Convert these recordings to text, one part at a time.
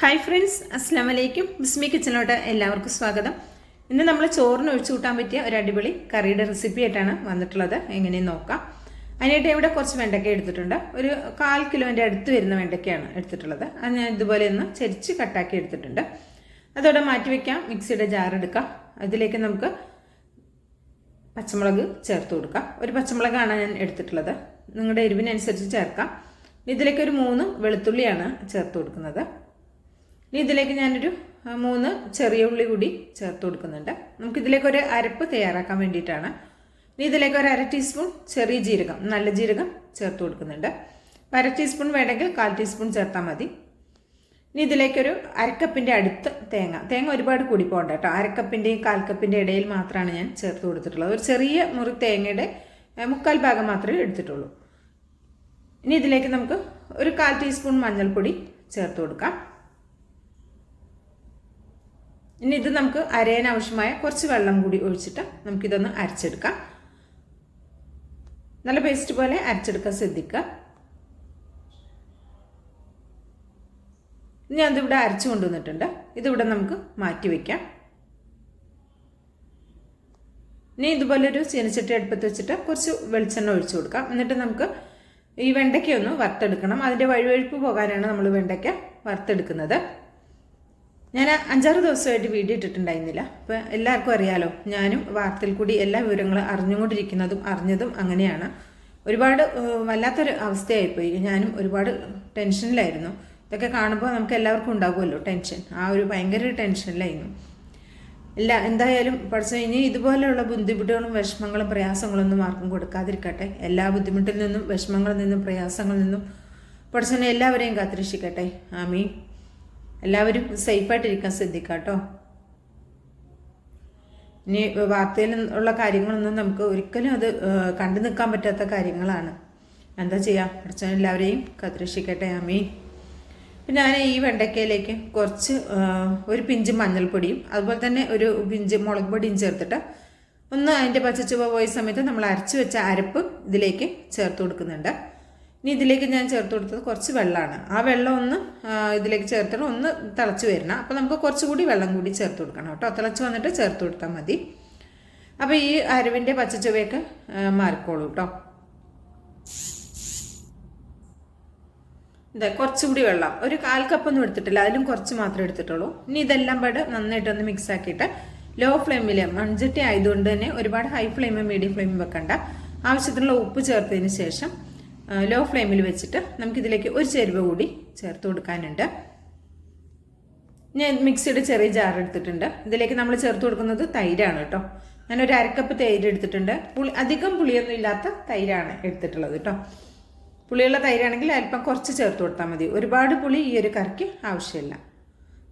Hi friends അസ്സാം വലൈക്കും ബിസ്മി കിച്ചനോട്ട് എല്ലാവർക്കും സ്വാഗതം. ഇന്ന് നമ്മൾ ചോറിന് ഒഴിച്ചു കൂട്ടാൻ പറ്റിയ ഒരു അടിപൊളി കറിയുടെ റെസിപ്പി ആയിട്ടാണ് വന്നിട്ടുള്ളത്. എങ്ങനെയും നോക്കാം. അതിനായിട്ട് ഇവിടെ കുറച്ച് വെണ്ടയ്ക്ക എടുത്തിട്ടുണ്ട്. ഒരു കാൽ കിലോന്റെ അടുത്ത് വരുന്ന വെണ്ടയ്ക്കയാണ് എടുത്തിട്ടുള്ളത്. അത് ഞാൻ ഇതുപോലെ ഒന്ന് ചരിച്ച് കട്ടാക്കി എടുത്തിട്ടുണ്ട്. അതോടെ മാറ്റി വയ്ക്കാം മിക്സിയുടെ ജാർ എടുക്കാം. അതിലേക്ക് നമുക്ക് പച്ചമുളക് ചേർത്ത് കൊടുക്കാം. ഒരു പച്ചമുളകാണ് ഞാൻ എടുത്തിട്ടുള്ളത്. നിങ്ങളുടെ എരിവിനനുസരിച്ച് ചേർക്കാം. ഇതിലേക്ക് ഒരു മൂന്ന് വെളുത്തുള്ളിയാണ് ചേർത്ത് കൊടുക്കുന്നത്. ഇനി ഇതിലേക്ക് ഞാനൊരു മൂന്ന് ചെറിയ ഉള്ളി കൂടി ചേർത്ത് കൊടുക്കുന്നുണ്ട്. നമുക്കിതിലേക്ക് ഒരു അരപ്പ് തയ്യാറാക്കാൻ വേണ്ടിയിട്ടാണ്. ഇനി ഇതിലേക്ക് ഒരു അര ടീസ്പൂൺ ചെറിയ ജീരകം നല്ല ജീരകം ചേർത്ത് കൊടുക്കുന്നുണ്ട്. അര ടീസ്പൂൺ വേണമെങ്കിൽ കാൽ ടീസ്പൂൺ ചേർത്താൽ മതി. ഇനി ഇതിലേക്കൊരു അരക്കപ്പിന്റെ അടുത്ത് തേങ്ങ. തേങ്ങ ഒരുപാട് കൂടി പോകണ്ട കേട്ടോ. അരക്കപ്പിന്റെയും കാൽക്കപ്പിന്റെ ഇടയിൽ മാത്രമാണ് ഞാൻ ചേർത്ത് കൊടുത്തിട്ടുള്ളത്. ഒരു ചെറിയ മുറി തേങ്ങയുടെ മുക്കാൽ ഭാഗം മാത്രമേ എടുത്തിട്ടുള്ളൂ. ഇനി ഇതിലേക്ക് നമുക്ക് ഒരു കാൽ ടീസ്പൂൺ മഞ്ഞൾപ്പൊടി ചേർത്ത് കൊടുക്കാം. ഇനി ഇത് നമുക്ക് അരയാൻ ആവശ്യമായ കുറച്ച് വെള്ളം കൂടി ഒഴിച്ചിട്ട് നമുക്കിതൊന്ന് അരച്ചെടുക്കാം. നല്ല പേസ്റ്റ് പോലെ അരച്ചെടുക്കാൻ ശ്രദ്ധിക്കുക. ഇനി അതിവിടെ അരച്ചു കൊണ്ടുവന്നിട്ടുണ്ട്. ഇതിവിടെ നമുക്ക് മാറ്റി വയ്ക്കാം ഇനി ഇതുപോലെ ഒരു ചീനച്ചട്ടി അടുപ്പത്ത് വെച്ചിട്ട് കുറച്ച് വെളിച്ചെണ്ണ ഒഴിച്ചു കൊടുക്കാം. എന്നിട്ട് നമുക്ക് ഈ വെണ്ടയ്ക്ക ഒന്ന് വറുത്തെടുക്കണം. അതിന്റെ വഴുവഴുപ്പ് പോകാനാണ് നമ്മൾ വെണ്ടയ്ക്ക വറുത്തെടുക്കുന്നത്. ഞാൻ അഞ്ചാറ് ദിവസമായിട്ട് വീഡിയോ ഇട്ടിട്ടുണ്ടായിരുന്നില്ല. അപ്പോൾ എല്ലാവർക്കും അറിയാലോ ഞാനും വാർത്തയിൽ കൂടി എല്ലാ വിവരങ്ങളും അറിഞ്ഞുകൊണ്ടിരിക്കുന്നതും അറിഞ്ഞതും അങ്ങനെയാണ്. ഒരുപാട് വല്ലാത്തൊരു അവസ്ഥയായിപ്പോയി. ഞാനും ഒരുപാട് ടെൻഷനിലായിരുന്നു. ഇതൊക്കെ കാണുമ്പോൾ നമുക്ക് എല്ലാവർക്കും ഉണ്ടാകുമല്ലോ ടെൻഷൻ. ആ ഒരു ഭയങ്കര ടെൻഷനിലായിരുന്നു. ഇല്ല എന്തായാലും പഠിച്ചു ഇനി ഇതുപോലെയുള്ള ബുദ്ധിമുട്ടുകളും വിഷമങ്ങളും പ്രയാസങ്ങളൊന്നും ആർക്കും കൊടുക്കാതിരിക്കട്ടെ. എല്ലാ ബുദ്ധിമുട്ടിൽ നിന്നും വിഷമങ്ങളിൽ നിന്നും പ്രയാസങ്ങളിൽ നിന്നും പഠിച്ചനെ എല്ലാവരെയും കാത്തിരക്ഷിക്കട്ടെ. ആമീൻ. എല്ലാവരും സേഫായിട്ടിരിക്കാൻ ശ്രദ്ധിക്കുക കേട്ടോ ഇനി വാർത്തയിൽ ഉള്ള കാര്യങ്ങളൊന്നും നമുക്ക് ഒരിക്കലും അത് കണ്ടു നിൽക്കാൻ പറ്റാത്ത കാര്യങ്ങളാണ്. എന്താ ചെയ്യുക അടച്ചാൽ എല്ലാവരെയും കത്തിരക്ഷിക്കട്ടെ. അമ്മീ പിന്നെ ഞാൻ ഈ വെണ്ടയ്ക്കയിലേക്ക് കുറച്ച് ഒരു പിഞ്ച് മഞ്ഞൾപ്പൊടിയും അതുപോലെ തന്നെ ഒരു പിഞ്ച് മുളക് പൊടിയും ചേർത്തിട്ട് ഒന്ന് അതിന്റെ പച്ചച്ചുവ പോയ സമയത്ത് നമ്മൾ അരച്ച് വെച്ച അരപ്പ് ഇതിലേക്ക് ചേർത്ത് കൊടുക്കുന്നുണ്ട്. ഇനി ഇതിലേക്ക് ഞാൻ ചേർത്ത് കൊടുത്തത് കുറച്ച് വെള്ളമാണ്. ആ വെള്ളം ഒന്ന് ഇതിലേക്ക് ചേർത്തിട്ട് ഒന്ന് തിളച്ച് വരണം. അപ്പോൾ നമുക്ക് കുറച്ചുകൂടി വെള്ളം കൂടി ചേർത്ത് കൊടുക്കണം കേട്ടോ. തിളച്ച് വന്നിട്ട് ചേർത്ത് കൊടുത്താൽ മതി. അപ്പോൾ ഈ അരവിന്റെ പച്ചച്ചുവയൊക്കെ മാറിക്കോളൂ കേട്ടോ. ഇതെ കുറച്ചുകൂടി വെള്ളം. ഒരു കാൽ കപ്പൊന്നും എടുത്തിട്ടില്ല. അതിലും കുറച്ച് മാത്രമേ എടുത്തിട്ടുള്ളൂ. ഇനി ഇതെല്ലാം പാട് നന്നായിട്ടൊന്ന് മിക്സ് ആക്കിയിട്ട് ലോ ഫ്ലെയിമിൽ മൺചട്ടി ആയതുകൊണ്ട് തന്നെ ഒരുപാട് ഹൈ ഫ്ലെയിമും മീഡിയം ഫ്ലെയിമും വെക്കണ്ട. ആവശ്യത്തിനുള്ള ഉപ്പ് ചേർത്തതിന് ശേഷം ലോ ഫ്ലെയിമിൽ വെച്ചിട്ട് നമുക്കിതിലേക്ക് ഒരു ചേരുവ കൂടി ചേർത്ത് കൊടുക്കാനുണ്ട്. ഞാൻ മിക്സിയുടെ ചെറിയ ജാർ എടുത്തിട്ടുണ്ട്. ഇതിലേക്ക് നമ്മൾ ചേർത്ത് കൊടുക്കുന്നത് തൈരാണ് കേട്ടോ. ഞാൻ ഒരു അരക്കപ്പ് തൈര് എടുത്തിട്ടുണ്ട്. പുളി അധികം പുളിയൊന്നും ഇല്ലാത്ത തൈരാണ് എടുത്തിട്ടുള്ളത് കേട്ടോ. പുളിയുള്ള തൈരാണെങ്കിൽ അല്പം കുറച്ച് ചേർത്ത് കൊടുത്താൽ മതി. ഒരുപാട് പുളി ഈ ഒരു കറിക്ക് ആവശ്യമില്ല.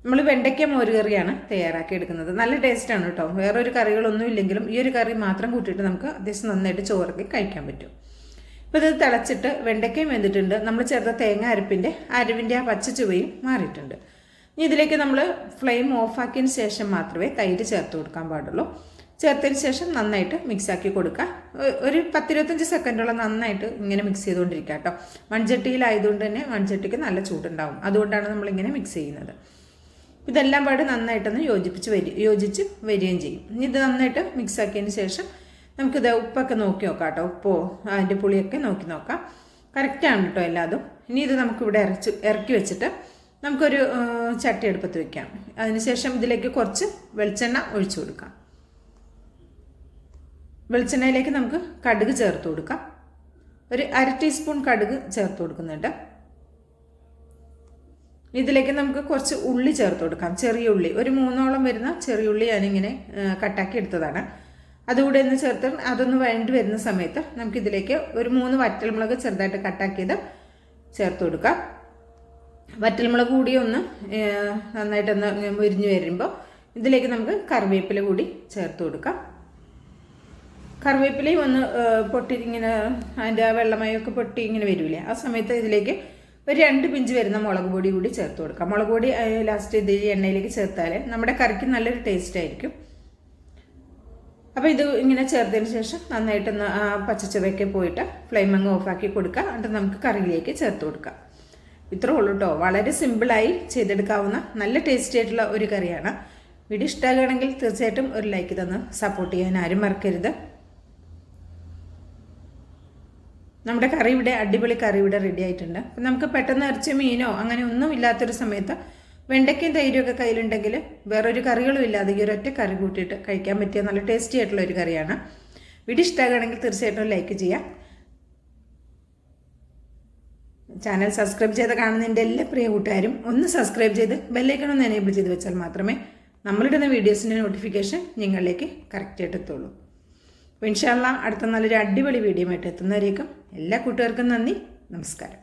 നമ്മൾ വെണ്ടയ്ക്ക മോര് കറിയാണ് തയ്യാറാക്കി എടുക്കുന്നത്. നല്ല ടേസ്റ്റാണ് കേട്ടോ. വേറൊരു കറികളൊന്നും ഇല്ലെങ്കിലും ഈ ഒരു കറി മാത്രം കൂട്ടിയിട്ട് നമുക്ക് അത്യാവശ്യം നന്നായിട്ട് ചോറൊക്കെ കഴിക്കാൻ പറ്റും. ഇപ്പോൾ ഇത് തിളച്ചിട്ട് വെണ്ടയ്ക്കയും വെന്തിട്ടുണ്ട്. നമ്മൾ ചേർത്ത തേങ്ങ അരപ്പിന്റെ അരവിന്റെ ആ പച്ച ചുവയും മാറിയിട്ടുണ്ട്. ഇനി ഇതിലേക്ക് നമ്മൾ ഫ്ലെയിം ഓഫാക്കിയതിന് ശേഷം മാത്രമേ തൈര് ചേർത്ത് കൊടുക്കാൻ പാടുള്ളൂ. ചേർത്തതിന് ശേഷം നന്നായിട്ട് മിക്സാക്കി കൊടുക്കുക. ഒരു പത്തിരുപത്തഞ്ച് സെക്കൻഡോളം നന്നായിട്ട് ഇങ്ങനെ മിക്സ് ചെയ്തുകൊണ്ടിരിക്കുക കേട്ടോ. മൺചട്ടിയിലായതുകൊണ്ട് തന്നെ മൺചട്ടിക്ക് നല്ല ചൂടുണ്ടാവും. അതുകൊണ്ടാണ് നമ്മളിങ്ങനെ മിക്സ് ചെയ്യുന്നത്. ഇതെല്ലാം പാട് നന്നായിട്ടൊന്ന് യോജിപ്പിച്ച് വരി യോജിച്ച് വരികയും ചെയ്യും. ഇനി ഇത് നന്നായിട്ട് മിക്സാക്കിയതിന് ശേഷം നമുക്കിത് ഉപ്പൊക്കെ നോക്കി നോക്കാം കേട്ടോ ഉപ്പോ അതിന്റെ പുളിയൊക്കെ നോക്കി നോക്കാം. കറക്റ്റാണ് കേട്ടോ എല്ലാതും. ഇനി ഇത് നമുക്കിവിടെ ഇറച്ച് ഇറക്കി വെച്ചിട്ട് നമുക്കൊരു ചട്ടി എടുപ്പത്ത് വെക്കാം. അതിനുശേഷം ഇതിലേക്ക് കുറച്ച് വെളിച്ചെണ്ണ ഒഴിച്ചു കൊടുക്കാം. വെളിച്ചെണ്ണയിലേക്ക് നമുക്ക് കടുക് ചേർത്ത് കൊടുക്കാം. ഒരു അര ടീസ്പൂൺ കടുക് ചേർത്ത് കൊടുക്കുന്നുണ്ട്. ഇതിലേക്ക് നമുക്ക് കുറച്ച് ഉള്ളി ചേർത്ത് കൊടുക്കാം. ചെറിയ ഉള്ളി. ഒരു മൂന്നോളം വരുന്ന ചെറിയ ഉള്ളി ഞാനിങ്ങനെ കട്ടാക്കി എടുത്തതാണ്. അതുകൂടെ ഒന്ന് ചേർത്ത് അതൊന്ന് വഴണ്ടി വരുന്ന സമയത്ത് നമുക്കിതിലേക്ക് ഒരു മൂന്ന് വറ്റൽമുളക് ചെറുതായിട്ട് കട്ടാക്കിയത് ചേർത്ത് കൊടുക്കാം. വറ്റൽമുളക് കൂടി ഒന്ന് നന്നായിട്ടൊന്ന് മുരിഞ്ഞ് വരുമ്പോൾ ഇതിലേക്ക് നമുക്ക് കറിവേപ്പില കൂടി ചേർത്ത് കൊടുക്കാം. കറിവേപ്പിലയും ഒന്ന് പൊട്ടി ഇങ്ങനെ അതിന്റെ ആ വെള്ളമയൊക്കെ പൊട്ടി ഇങ്ങനെ വരില്ലേ ആ സമയത്ത് ഇതിലേക്ക് ഒരു രണ്ട് പിഞ്ച് വരുന്ന മുളക് പൊടി കൂടി ചേർത്ത് കൊടുക്കാം. മുളക് പൊടി ലാസ്റ്റ് ഇതിൽ എണ്ണയിലേക്ക് ചേർത്താൽ നമ്മുടെ കറിക്ക് നല്ലൊരു ടേസ്റ്റ് ആയിരിക്കും. അപ്പോൾ ഇത് ഇങ്ങനെ ചേർത്തതിന് ശേഷം നന്നായിട്ട് പച്ചച്ചവയൊക്കെ പോയിട്ട് ഫ്ലെയിം അങ്ങ് ഓഫാക്കി കൊടുക്കുക. എന്നിട്ട് നമുക്ക് കറിയിലേക്ക് ചേർത്ത് കൊടുക്കാം. ഇത്രേ ഉള്ളൂ കേട്ടോ വളരെ സിമ്പിളായി ചെയ്തെടുക്കാവുന്ന നല്ല ടേസ്റ്റി ആയിട്ടുള്ള ഒരു കറിയാണ്. വീഡിയോ ഇഷ്ടമാകുകയാണെങ്കിൽ തീർച്ചയായിട്ടും ഒരു ലൈക്ക് തന്ന് സപ്പോർട്ട് ചെയ്യാൻ ആരും മറക്കരുത്. നമ്മുടെ കറി ഇവിടെ അടിപൊളി കറി ഇവിടെ റെഡി ആയിട്ടുണ്ട്. നമുക്ക് പെട്ടെന്ന് ഇറച്ചി മീനോ അങ്ങനെ ഒന്നും ഇല്ലാത്തൊരു സമയത്ത് വെണ്ടയ്ക്കയും തൈരുമൊക്കെ കയ്യിലുണ്ടെങ്കിൽ വേറൊരു കറികളും ഇല്ലാതെ ഈ ഒരൊറ്റ കറി കൂട്ടിയിട്ട് കഴിക്കാൻ പറ്റിയ നല്ല ടേസ്റ്റി ആയിട്ടുള്ള ഒരു കറിയാണ്. വീഡിയോ ഇഷ്ടമാകുകയാണെങ്കിൽ തീർച്ചയായിട്ടും ലൈക്ക് ചെയ്യാം ചാനൽ സബ്സ്ക്രൈബ് ചെയ്ത് കാണുന്ന എന്റെ എല്ലാ പ്രിയ കൂട്ടുകാരും ഒന്ന് സബ്സ്ക്രൈബ് ചെയ്ത് ബെല്ലൈക്കൺ ഒന്ന് എനേബിൾ ചെയ്ത് വെച്ചാൽ മാത്രമേ നമ്മളിടുന്ന വീഡിയോസിന്റെ നോട്ടിഫിക്കേഷൻ നിങ്ങളിലേക്ക് കറക്റ്റായിട്ട് എത്തുള്ളൂ. അപ്പോൾ ഇൻഷാല്ല അടുത്ത നല്ലൊരു അടിപൊളി വീഡിയോ ആയിട്ട് എത്തുന്നവരേക്കും എല്ലാ കൂട്ടുകാർക്കും നന്ദി. നമസ്കാരം.